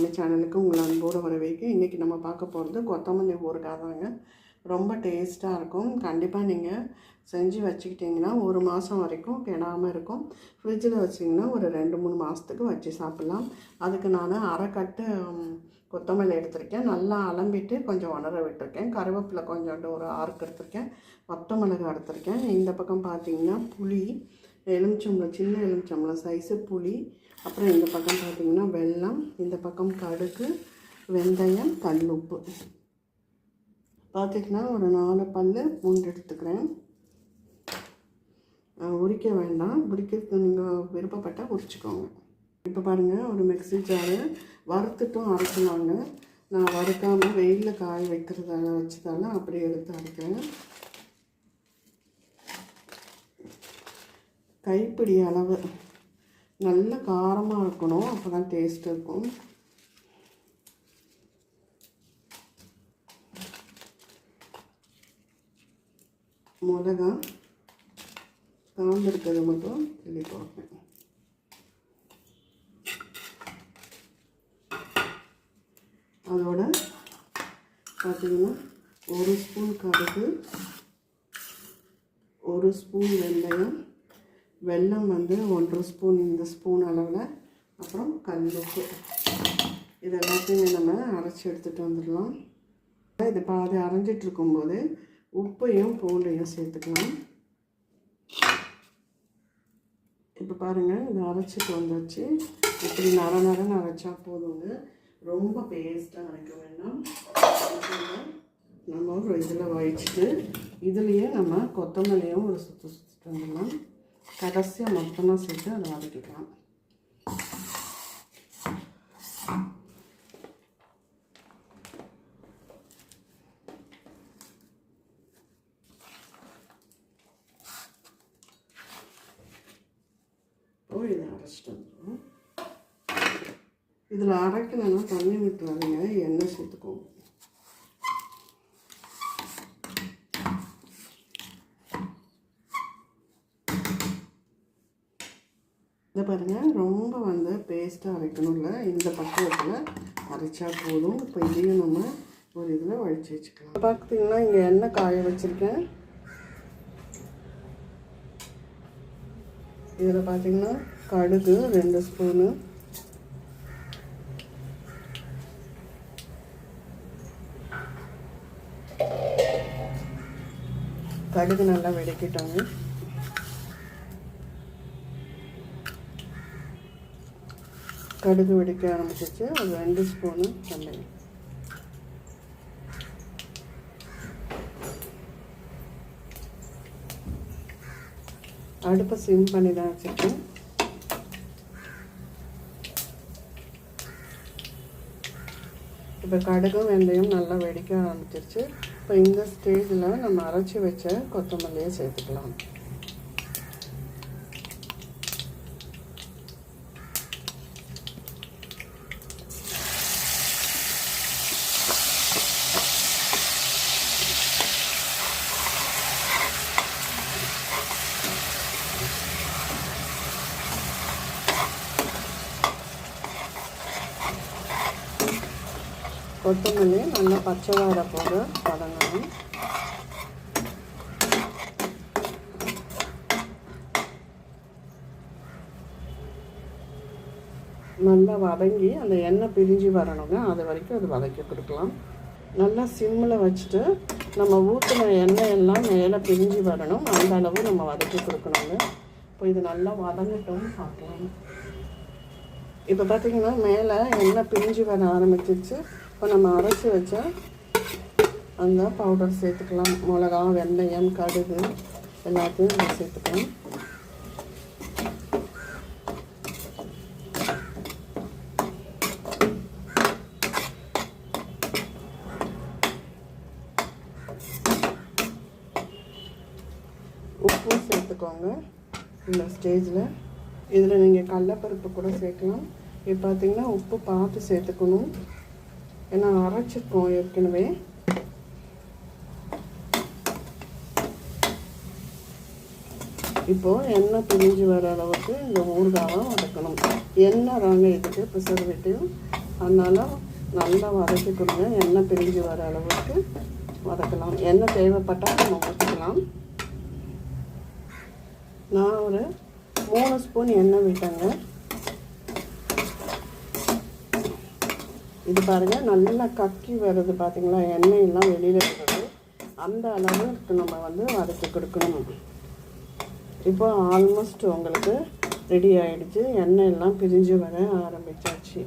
மாமி சேனலுக்கு உங்களை அன்போடு வரவேற்க. இன்றைக்கி நம்ம பார்க்க போகிறது கொத்தமல்லி ஊறுகாய் தாங்க. ரொம்ப டேஸ்ட்டாக இருக்கும். கண்டிப்பாக நீங்கள் செஞ்சு வச்சுக்கிட்டிங்கன்னா ஒரு மாதம் வரைக்கும் கெடாமல் இருக்கும். ஃப்ரிட்ஜில் வச்சிங்கன்னா ஒரு ரெண்டு மூணு மாதத்துக்கு வச்சு சாப்பிட்லாம். அதுக்கு நான் அரைக்கட்டு கொத்தமல்லி எடுத்திருக்கேன். நல்லா அலம்பிட்டு கொஞ்சம் உணர விட்டுருக்கேன். கருவேப்பிலை கொஞ்சோண்டு ஒரு ஆறுக்கு எடுத்திருக்கேன். வத்த மிளகு எடுத்திருக்கேன். இந்த பக்கம் பார்த்தீங்கன்னா புளி எலுமிச்சம்பழம் சின்ன எலுமிச்சம்பழம் சைஸு புளி. அப்புறம் இந்த பக்கம் பார்த்தீங்கன்னா வெல்லம் இந்த பக்கம் கடுகு வெந்தயம் கல்லுப்பு பார்த்திங்கன்னா ஒரு நாலு பல் பூண்டு எடுத்துக்கிறேன். உரிக்க வேண்டாம். உரிக்க நீங்கள் விருப்பப்பட்டால் உரிச்சிக்கோங்க. இப்போ பாருங்கள் ஒரு மிக்சி ஜாரு வறுத்துட்டும் அரைக்கலாங்க. நான் வறுக்காமல் வெயிலில் காய வைக்கிறதால வச்சதால அப்படியே எடுத்து அரைக்கிறேன். கைப்பிடி அளவு. நல்ல காரமாக இருக்கணும். அப்போ தான் டேஸ்ட் இருக்கும். மிளகா காந்திருக்கிறது மட்டும் கிள்ளி போடுறேன். அதோட பார்த்தீங்கன்னா ஒரு ஸ்பூன் கடுகு ஒரு ஸ்பூன் வெந்தயம் வெல்லம் வந்து ஒன்றரை ஸ்பூன் இந்த ஸ்பூன் அளவில். அப்புறம் கல்லுப்பு இது எல்லாத்தையுமே நம்ம அரைச்சி எடுத்துகிட்டு வந்துடலாம். இது பாதி அரைஞ்சிட்டு இருக்கும்போது உப்பையும் பூண்டையும் சேர்த்துக்கலாம். இப்போ பாருங்கள் இதை அரைச்சிட்டு வந்தாச்சு. இப்படி நர நரன்னு அரைச்சா போதுங்க. ரொம்ப பேஸ்ட்டாக அரைக்க வேண்டாம். நம்ம ஒரு இதில் வழிச்சிட்டு இதுலேயே நம்ம கொத்தமல்லியும் ஒரு சுற்று சுற்றிட்டு வந்துடலாம். கடைசியாக மொத்தமாக சேர்த்து அதை வதக்கிக்கலாம். இதை அரைச்சிட்டு வந்துடும் இதில் அரைக்கணும்னா தண்ணி விட்டுறாதீங்க எண்ணெய் சேர்த்துக்கோங்க. இதை பாருங்கள் ரொம்ப வந்து பேஸ்ட்டாக அரைக்கணும்ல இந்த பக்குவத்தில் அரைச்சா போதும். இப்போ இதையும் நம்ம ஒரு இதில் வழித்து வச்சுக்கலாம். பார்த்தீங்கன்னா இங்கே எண்ணெய் காய வச்சுருக்கேன். இதில் பார்த்தீங்கன்னா கடுகு ரெண்டு ஸ்பூனு. கடுகு நல்லா வெடிக்கிட்டாங்க கடுகு வெடிக்க ஆரம்பிச்சிச்சு ஒரு ரெண்டு ஸ்பூனு வெந்தயம் அடுப்பை சிம் பண்ணி தான் வச்சுருக்கேன். இப்போ கடுகும் வெந்தயம் நல்லா வெடிக்க ஆரம்பிச்சிருச்சு. இப்போ இந்த ஸ்டேஜில் நம்ம அரைச்சி வச்ச கொத்தமல்லியை சேர்த்துக்கலாம். கொத்தமல்லி நல்லா பச்சை வாடை போக வதங்கணும். நல்லா வதங்கி அந்த எண்ணெய் பிரிஞ்சு வரணுங்க. அது வரைக்கும் அது வதக்கி கொடுக்கலாம். நல்லா சிம்மில் வச்சுட்டு நம்ம ஊற்றின எண்ணெய் எல்லாம் மேலே பிரிஞ்சு வரணும். அந்த அளவு நம்ம வதக்கி கொடுக்கணுங்க. இப்போ இது நல்லா வதங்கட்டும் பார்க்கலாம். இப்போ பார்த்தீங்கன்னா மேலே எண்ணெய் பிரிஞ்சு வர ஆரம்பிச்சிருச்சு. இப்போ நம்ம அரைச்சி வச்ச அந்த பவுடர் சேர்த்துக்கலாம். மிளகா வெந்தயம் கடுகு எல்லாத்தையும் நம்ம சேர்த்துக்கலாம். உப்பும் சேர்த்துக்கோங்க. இந்த ஸ்டேஜில் இதில் நீங்கள் கடலப்பருப்பு கூட சேர்க்கலாம். இப்போ பார்த்தீங்கன்னா உப்பு பார்த்து சேர்த்துக்கணும். ஏன்னா அரைச்சிருக்கோம் ஏற்கனவே. இப்போது எண்ணெய் பிரிஞ்சு வர அளவுக்கு இந்த ஊறுகாவை வதக்கணும். எண்ணெய் தாங்க இதுக்கு விட்டு அதனால் நல்லா வதக்கி கொடுங்க எண்ணெய் பிரிஞ்சு வர அளவுக்கு வதக்கலாம். எண்ணெய் தேவைப்பட்டால் நம்ம ஊற்றிக்கலாம். நான் ஒரு மூணு ஸ்பூன் எண்ணெய் விட்டேங்க. இது பாருங்கள் நல்லா கக்கி வருது பார்த்தீங்களா எண்ணெய் எல்லாம் வெளியில் வருது. அந்த அளவுக்கு நம்ம வந்து வதக்கி கொடுக்கணும். இப்போ ஆல்மோஸ்ட் உங்களுக்கு ரெடி ஆகிடுச்சு எண்ணெய் எல்லாம் பிரிஞ்சு வர ஆரம்பிச்சாச்சு.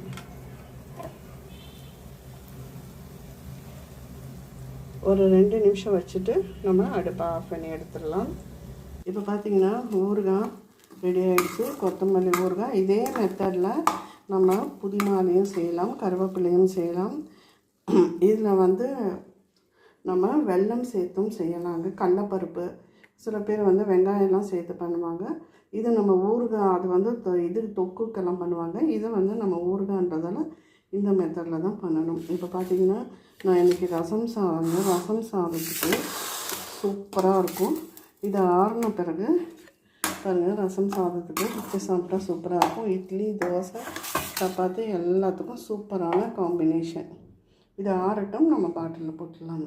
ஒரு ரெண்டு நிமிஷம் வச்சுட்டு நம்ம அடுப்பை ஆஃப் பண்ணி எடுத்துடலாம். இப்போ பார்த்திங்கன்னா ஊறுகாய் ரெடி ஆகிடுச்சு கொத்தமல்லி ஊறுகாய் இதே மெத்தடில் நம்ம புதினாலையும் செய்யலாம் கருவேப்பிலையும் செய்யலாம். இதில் வந்து நம்ம வெல்லம் சேர்த்தும் செய்யலாங்க. கடலப்பருப்பு சில பேர் வந்து வெங்காயம்லாம் சேர்த்து பண்ணுவாங்க. இது நம்ம ஊறுகாய் அது வந்து தொ- இது தொக்குக்கெல்லாம் பண்ணுவாங்க. இதை வந்து நம்ம ஊறுகான்றதால இந்த மெத்தடில் தான் பண்ணணும். இப்போ பார்த்தீங்கன்னா நான் இன்றைக்கி ரசம் சாதங்க ரசம் சாதத்துக்கு சூப்பராக இருக்கும். இது ஆறின பிறகு பாருங்கள் ரசம் சாதத்துக்கு வச்சு சாப்பிட்டா சூப்பராக இருக்கும். இட்லி தோசை சப்பாத்தி எல்லாத்துக்கும் சூப்பரான காம்பினேஷன் இது ஆறட்டும் நம்ம பாட்டிலில் போட்டுடலாம்.